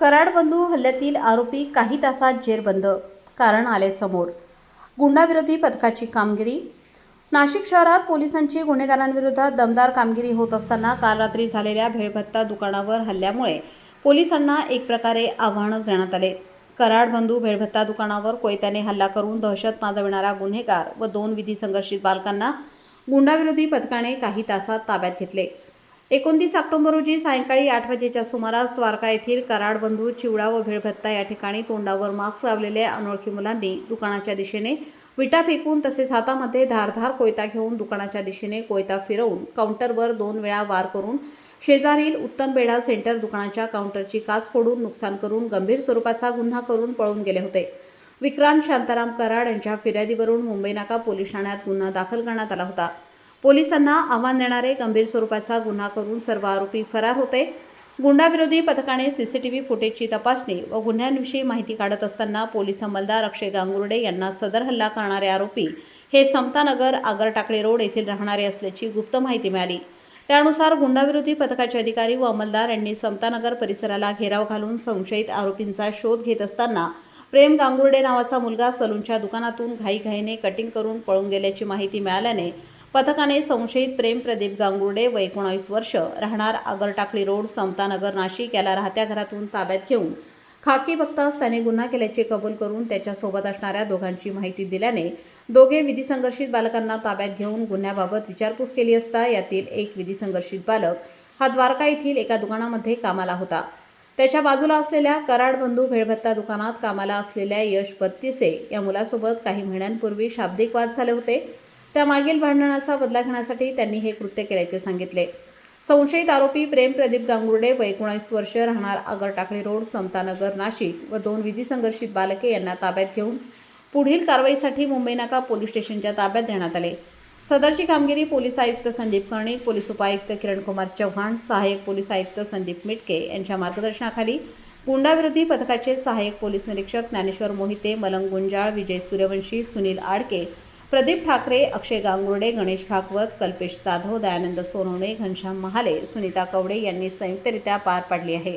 कराडबंधू हल्ल्यातील आरोपी काही तासात जेरबंद कारण आले समोर. गुंडाविरोधी पथकाची कामगिरी. नाशिक शहरात पोलिसांची गुन्हेगारांविरोधात दमदार कामगिरी होत असताना काल रात्री झालेल्या भेळभत्ता दुकानावर हल्ल्यामुळे पोलिसांना एक प्रकारे आव्हानच देण्यात आले. कराड बंधू भेळभत्ता दुकानावर कोयत्याने हल्ला करून दहशत माजविणारा गुन्हेगार व दोन विधी संघर्षित बालकांना गुंडाविरोधी पथकाने काही तासात ताब्यात घेतले. एकोणतीस ऑक्टोबर रोजी सायंकाळी आठ वाजेच्या सुमारास द्वारका येथील कराड बंधू चिवडा व भेळभत्ता या ठिकाणी तोंडावर मास्क लावलेल्या अनोळखी मुलांनी दुकानाच्या दिशेने विटा फेकून तसेच हातामध्ये धारधार कोयता घेऊन दुकानाच्या दिशेने कोयता फिरवून काउंटरवर दोन वेळा वार करून शेजारील उत्तम बेढा सेंटर दुकानाच्या काउंटरची काच फोडून नुकसान करून गंभीर स्वरूपाचा गुन्हा करून पळून गेले होते. विक्रांत शांताराम कराड यांच्या फिर्यादीवरून मुंबई नाका पोलीस ठाण्यात गुन्हा दाखल करण्यात आला होता. पोलिसांना आव्हान देणारे गंभीर स्वरूपाचा गुन्हा करून सर्व आरोपी फरार होते. गुंडाविरोधी पथकाने सीसीटीव्ही फुटेजची तपासणी व गुन्ह्यांविषयी माहिती काढत असताना पोलीस अंमलदार अक्षय गांगुर्डे यांना सदर हल्ला करणारे आरोपी हे समतानगर आगरटाकळी रोड येथील राहणारे असल्याची गुप्त माहिती मिळाली. त्यानुसार गुंडाविरोधी पथकाचे अधिकारी व अंमलदार यांनी समतानगर परिसराला घेराव घालून संशयित आरोपींचा शोध घेत असताना प्रेम गांगुर्डे नावाचा मुलगा सलूनच्या दुकानातून घाईघाईने कटिंग करून पळून गेल्याची माहिती मिळाल्याने पथकाने संशयित प्रेम प्रदीप गांगुर्डे व एकोणावीस वर्ष राहणार आगरटाकळी रोड समतानगर नाशिक याला राहत्या घरातून ताब्यात घेऊन. खाकी बघताच त्याने गुन्हा केल्याचे कबूल करून त्याच्यासोबत असणाऱ्या दोघांची माहिती दिल्याने दोघे विधी संघर्षित बालकांना ताब्यात घेऊन गुन्ह्याबाबत विचारपूस केली असता यातील एक विधी संघर्षित बालक हा द्वारका येथील एका दुकानामध्ये कामाला होता. त्याच्या बाजूला असलेल्या कराड बंधू भेळभत्ता दुकानात कामाला असलेल्या यश बत्तीसे या मुलासोबत काही महिन्यांपूर्वी शाब्दिक वाद झाले होते. त्या मागील भांडणाचा बदला घेण्यासाठी त्यांनी हे कृत्य केल्याचे सांगितले. संशयित आरोपी प्रेम प्रदीप गांगुर्डे व एकोणीस वर्ष राहणार आगरटाकळी रोड समतानगर नाशिक व दोन विधी संघर्षित बालके यांना ताब्यात घेऊन पुढील कारवाईसाठी मुंबई नाका पोलीस स्टेशनच्या ताब्यात देण्यात आले. सदरची कामगिरी पोलीस आयुक्त संदीप कर्णिक पोलीस उपायुक्त किरणकुमार चव्हाण सहाय्यक पोलीस आयुक्त संदीप मिटके यांच्या मार्गदर्शनाखाली गुंडाविरोधी पथकाचे सहाय्यक पोलीस निरीक्षक ज्ञानेश्वर मोहिते मलंग गुंजाळ विजय सूर्यवंशी सुनील आडके प्रदीप ठाकरे अक्षय गांगुर्डे गणेश भागवत कल्पेश जाधव दयानंद सोनवणे घनश्याम महाले सुनीता कवडे यांनी संयुक्तरित्या पार पाडली आहे.